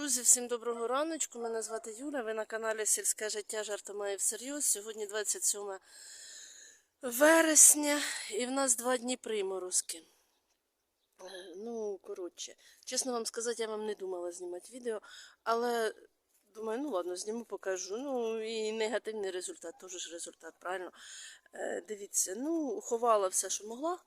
Друзі, всім доброго раночку. Мене звати Юля. Ви на каналі Сільське життя жарта має всерйоз. Сьогодні 27 вересня і в нас два дні приморозки. Е, Ну, коротше, чесно вам сказати, я вам не думала знімати відео, але думаю, ну ладно, зніму, покажу. Ну і негативний результат, теж ж результат, правильно? Е, Дивіться, ну, ховала все, що могла.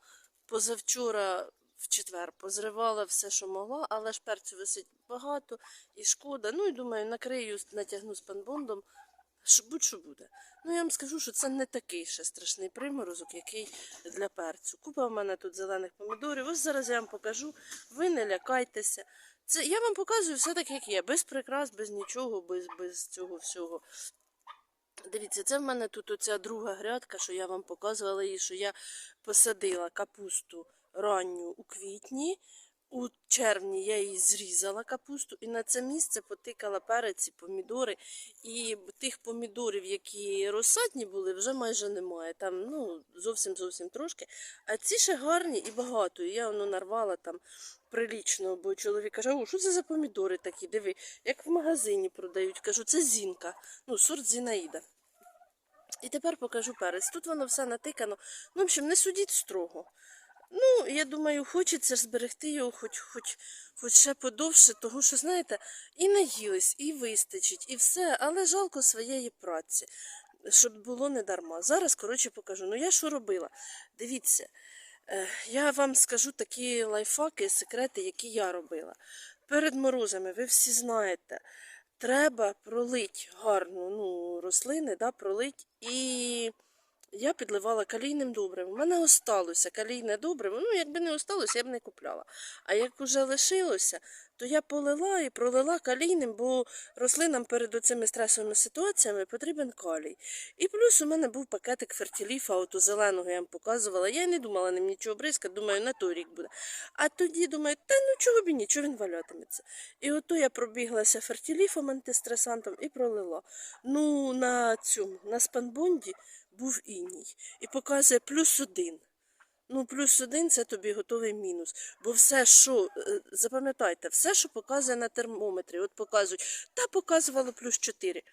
Позавчора в четвер позривала все, що могла, але ж перцю висить багато і шкода. Ну і думаю, накрию, натягну спанбондом, що будь-що буде. Ну я вам скажу, що це не такий ще страшний приморозок, який для перцю. Купа в мене тут зелених помідорів. Ось зараз я вам покажу. Ви не лякайтеся. Це я вам показую все так, як є, без прикрас, без нічого, без, без цього всього. Дивіться, це в мене тут оця друга грядка, що я вам показувала її, що я посадила капусту ранню у квітні. У червні я її зрізала капусту і на це місце потикала перець і помідори. І тих помідорів, які розсадні були, вже майже немає. Там ну, зовсім зовсім трошки. А ці ще гарні і багато. Я воно нарвала там прилічно, бо чоловік каже, о, що це за помідори такі? Диви, як в магазині продають. Кажу, це зінка, ну, сорт Зінаїда. І тепер покажу перець. Тут воно все натикано. Ну, в общем, не судіть строго. Ну, я думаю, хочеться зберегти його хоч, хоч, хоч ще подовше, того що, знаєте, і наїлись, і вистачить, і все, але жалко своєї праці, щоб було не дарма. Зараз, коротше, покажу. Ну, я що робила? Дивіться, е, я вам скажу такі лайфхаки, секрети, які я робила. Перед морозами, ви всі знаєте, треба пролить гарно ну, рослини, да, пролить і. Я підливала калійним добривом. У мене осталося калійне добриво. Ну, якби не осталося, я б не купляла. А як уже лишилося, то я полила і пролила калійним, бо рослинам перед оцими стресовими ситуаціями потрібен калій. І плюс у мене був пакетик фертіліфа, ото зеленого я вам показувала. Я не думала ним нічого бризкати, думаю, на той рік буде. А тоді думаю, та ну чого б і ні, чого він валятиметься. І ото я пробіглася фертіліфом антистресантом і пролила. Ну, на цьому, на спанбонді був іній. І показує плюс один. Ну, плюс один це тобі готовий мінус. Бо все, що, е, запам'ятайте, все, що показує на термометрі, от показують, та показувало плюс 4.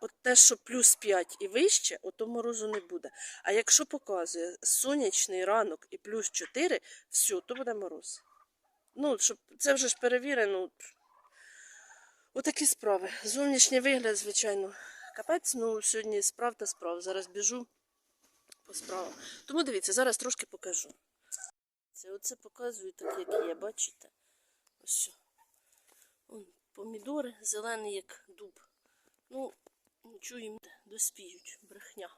От те, що плюс 5 і вище, ото морозу не буде. А якщо показує сонячний ранок і плюс 4, все, то буде мороз. Ну, щоб це вже ж перевірено. Отакі справи. Зовнішній вигляд, звичайно, капець. Ну, сьогодні справ та справ. Зараз біжу по справам. Тому дивіться, зараз трошки покажу. Це оце показую так, як є, бачите? Ось. що. Вон, помідори, зелені, як дуб. Ну, їм доспіють, брехня.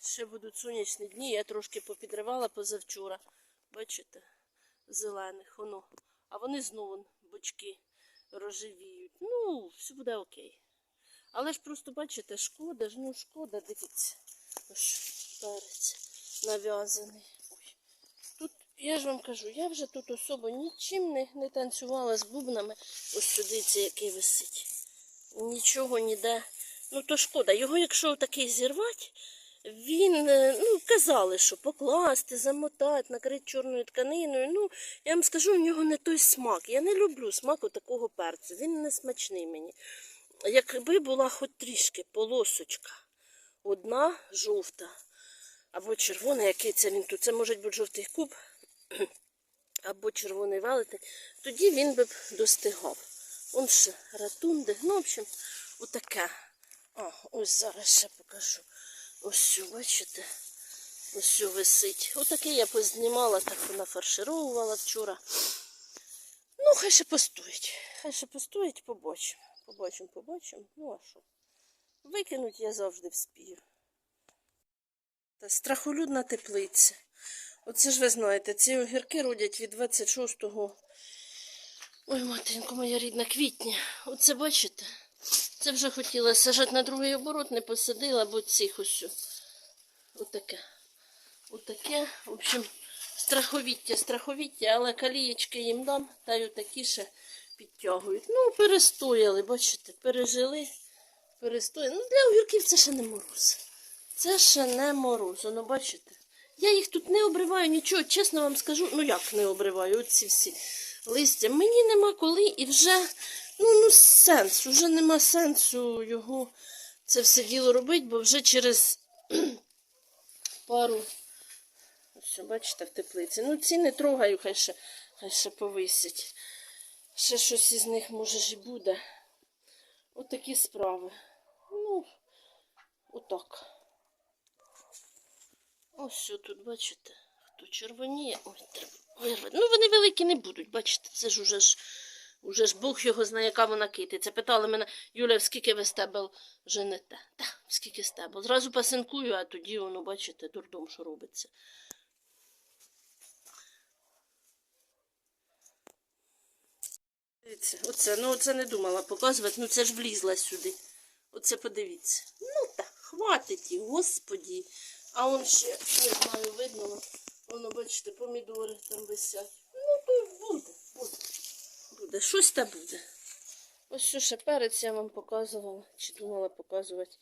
Ще будуть сонячні дні, я трошки попідривала позавчора. Бачите, зелених, воно. А вони знову бочки розживіють. Ну, все буде окей. Але ж просто бачите, шкода ж, ну шкода, дивіться. Ось перець нав'язаний. Тут, я ж вам кажу, я вже тут особо нічим не, не танцювала з бубнами. Ось сюди це який висить. Нічого ніде. Ну то шкода. Його, якщо такий зірвати, він, е, ну, казали, що покласти, замотати, накрити чорною тканиною. Ну, я вам скажу, у нього не той смак. Я не люблю смаку такого перцю. Він не смачний мені. Якби була хоч трішки полосочка, одна жовта або червона, який це він тут, це може бути жовтий куб, або червоний велетень, тоді він би б достигав. Он ще ратунди. Ну, в общем, отаке. А, ось зараз ще покажу. Ось бачите? Ось висить. Отаке я познімала, так вона фаршировувала вчора. Ну, хай ще постоїть. Хай ще постоїть, побачимо. Побачимо, побачимо. Ну а що? Викинуть я завжди вспію. Та страхолюдна теплиця. Оце ж ви знаєте, ці огірки родять від 26-го. Ой, матінко, моя рідна квітня. Оце бачите? Це вже хотіла сажати на другий оборот, не посадила, бо цих ось. Отаке. Отаке. В общем, страховіття, страховіття, але калієчки їм дам, та й отакі ще підтягують. Ну, перестояли, бачите, пережили, перестояли. Ну, для огірків це ще не мороз. Це ще не мороз, ну бачите. Я їх тут не обриваю нічого, чесно вам скажу, ну як не обриваю, оці всі листя. Мені нема коли і вже ну, ну сенс, уже нема сенсу його це все діло робити, бо вже через пару. Ось, бачите, в теплиці. Ну, ці не трогаю, хай ще, хай ще повисять. Ще щось із них може ж і буде. Отакі справи. Ну, отак. Ось що тут, бачите, хто червоніє. Ой, треба. Ну, вони великі не будуть, бачите, це ж уже ж. Уже ж Бог його знає, яка вона китиця. Питали мене, Юля, скільки ви стебел женете? Та, скільки стебел. Зразу пасинкую, а тоді воно, бачите, дурдом, що робиться. Дивіться, оце, ну оце не думала показувати, ну це ж влізла сюди. Оце подивіться. Ну так, хватить господі. А он ще, не знаю, видно, воно, бачите, помідори там висять. Ну, то буде, буде. Буде. Щось та буде. Ось що ще перець я вам показувала, чи думала показувати.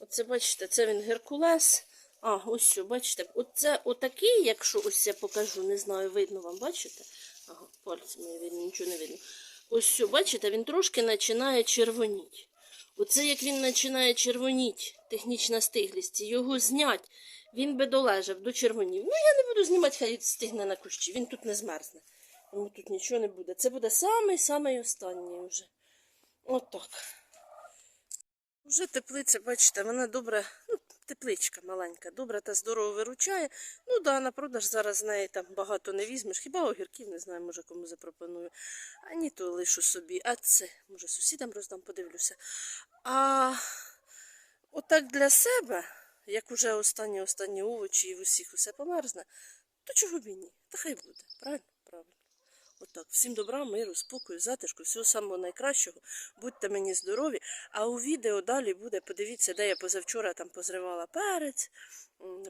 Оце, бачите, це він Геркулес. А, ось що, бачите, оце отакий, якщо ось я покажу, не знаю, видно вам, бачите? Ага, пальцями видно, нічого не видно. Ось що, бачите, він трошки починає червоніти. Оце як він починає червоніти, технічна стиглість, його знять, він би долежав до червонів. Ну, я не буду знімати, хай стигне на кущі, він тут не змерзне. Йому тут нічого не буде. Це буде самий-самий останній вже. Отак. Вже теплиця, бачите, вона добре, тепличка маленька, добре та здорово виручає. Ну да, на продаж зараз з неї там багато не візьмеш. Хіба огірків, не знаю, може кому запропоную. А ні, то лишу собі. А це, може, сусідам роздам, подивлюся. А отак для себе, як уже останні останні овочі і в усіх усе померзне, то чого б і ні? Та хай буде, правильно? Отак. Всім добра, миру, спокою, затишку, всього самого найкращого. Будьте мені здорові. А у відео далі буде, подивіться, де я позавчора там позривала перець,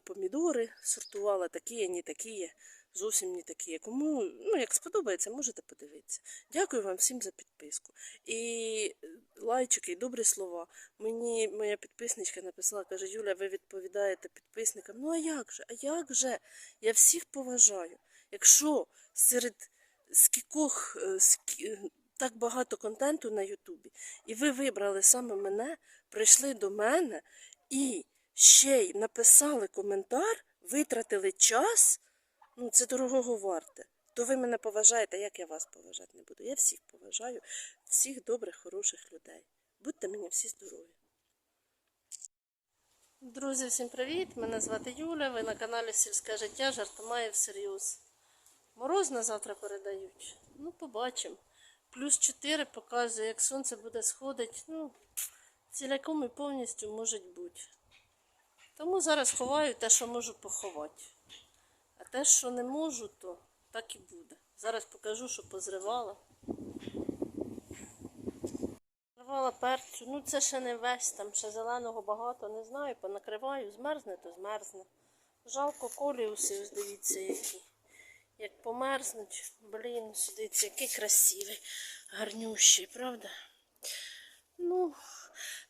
помідори, сортувала такі, не такі, зовсім не такі. Кому, ну, як сподобається, можете подивитися. Дякую вам всім за підписку. І е, лайчики, і добрі слова. Мені моя підписничка написала, каже, Юля, ви відповідаєте підписникам. Ну а як же? А як же? Я всіх поважаю. Якщо серед скількох е, скі- так багато контенту на Ютубі, і ви вибрали саме мене, прийшли до мене і ще й написали коментар, витратили час, ну це дорогого варте. То ви мене поважаєте, як я вас поважати не буду. Я всіх поважаю, всіх добрих, хороших людей. Будьте мені всі здорові. Друзі, всім привіт! Мене звати Юля. Ви на каналі Сільське життя жартомає всерйоз. Мороз на завтра передають. Ну, побачимо. Плюс 4 показує, як сонце буде сходити. Ну, ціляком і повністю може бути. Тому зараз ховаю те, що можу поховати. А те, що не можу, то так і буде. Зараз покажу, що позривала. Зривала перцю. Ну це ще не весь, там ще зеленого багато, не знаю, понакриваю, змерзне, то змерзне. Жалко коліуси, ось дивіться, які. Як померзнуть, блін, дивіться, який красивий, гарнющий, правда? Ну,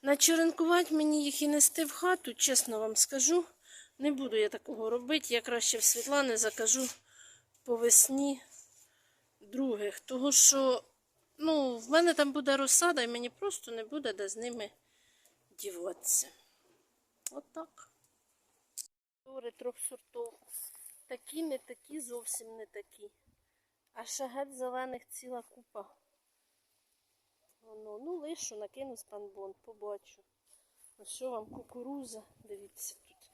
начеренкувати мені їх і нести в хату, чесно вам скажу. Не буду я такого робити. Я краще в Світлани закажу по весні других. Того що, ну, в мене там буде розсада, і мені просто не буде де з ними діватися. Отак. От трьох сортів. Такі, не такі, зовсім не такі. А ще геть зелених ціла купа. Воно, ну лишу, накину спанбон, побачу. Ось що вам кукуруза, дивіться тут.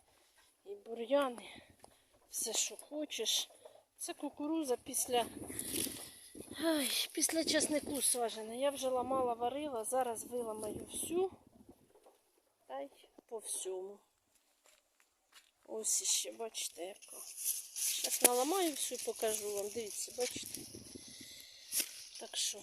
І бур'яни. Все, що хочеш. Це кукуруза після. Ай, після часнику сажена. Я вже ламала, варила, зараз виламаю всю. Та й по всьому. Ось іще, бачите, яка. Зараз наламаю всю, покажу вам. Дивіться, бачите. Так що,